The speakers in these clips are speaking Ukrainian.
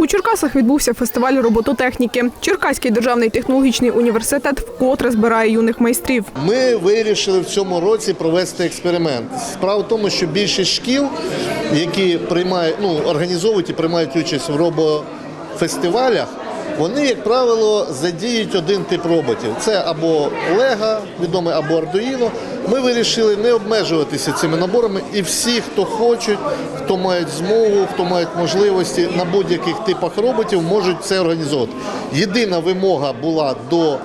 У Черкасах відбувся фестиваль робототехніки. Черкаський державний технологічний університет вкотре збирає юних майстрів. Ми вирішили в цьому році провести експеримент. Справа в тому, що більшість шкіл, які приймають, ну, організовують і приймають участь в робофестивалях, вони, як правило, задіють один тип роботів. Це або Лего, відомий, або Arduino. Ми вирішили не обмежуватися цими наборами, і всі, хто хочуть, хто мають змогу, хто мають можливості на будь-яких типах роботів, можуть це організовувати. Єдина вимога була до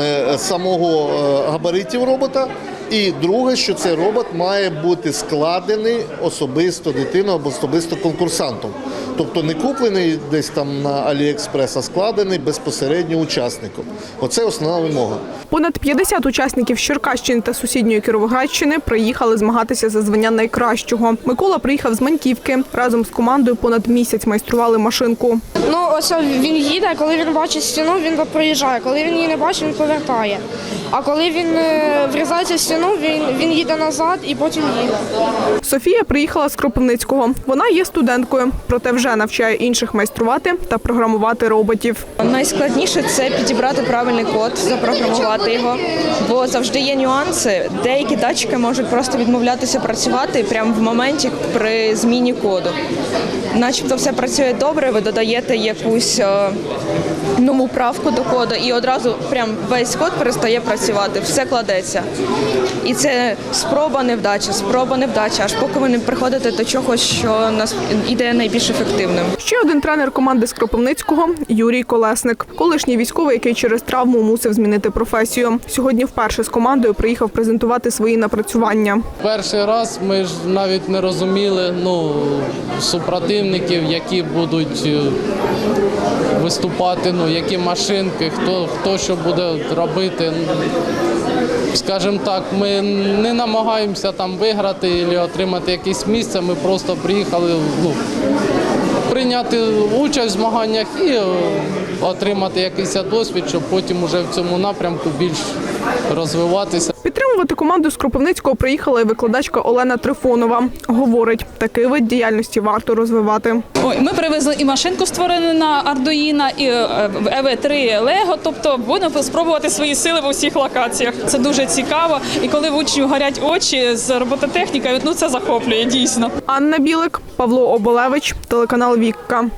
е, самого е, габаритів робота. І друге, що цей робот має бути складений особисто дитиною або особисто конкурсантом. Тобто не куплений десь там на Аліекспрес, а складений безпосередньо учасником. Оце основна вимога. Понад 50 учасників з Черкащини та сусідньої Кіровоградщини приїхали змагатися за звання найкращого. Микола приїхав з Маньківки. Разом з командою понад місяць майстрували машинку. Ну, ось він їде, коли він бачить стіну, він проїжджає. Коли він її не бачить, він повертає. А коли він е, врізається в стіну, він, він їде назад і потім їде. Софія приїхала з Кропивницького. Вона є студенткою, проте вже навчає інших майструвати та програмувати роботів. Найскладніше це підібрати правильний код, запрограмувати його, бо завжди є нюанси. Деякі датчики можуть просто відмовлятися працювати прямо в моменті при зміні коду. Начебто все працює добре, ви додаєте якусь е, нову правку до коду, і одразу прям весь код перестає працювати, все кладеться. І це спроба невдача, спроба невдача, аж поки ви не приходите до чогось, що нас іде найбільш ефективним. Ще один тренер команди з Кропивницького Юрій Колесник, колишній військовий, який через травму мусив змінити професію. Сьогодні вперше з командою приїхав презентувати свої напрацювання. Перший раз ми ж навіть не розуміли ну, супротивників, які будуть е, виступати, ну, які машинки, хто, хто що буде робити. Скажімо так, ми не намагаємося там виграти або отримати якесь місце. Ми просто приїхали ну, прийняти участь в змаганнях і е, отримати якийсь досвід, щоб потім уже в цьому напрямку більш розвиватися. Підтримувати команду з Кропивницького приїхала і викладачка Олена Трифонова. Говорить, такий вид діяльності варто розвивати. Ой, ми привезли і машинку створену на Arduino, і EV3 Lego, тобто будемо спробувати свої сили в усіх локаціях. Це дуже цікаво. І коли в учнів горять очі з робототехнікою, ну це захоплює дійсно. Анна Білик, Павло Оболевич, телеканал Вікка.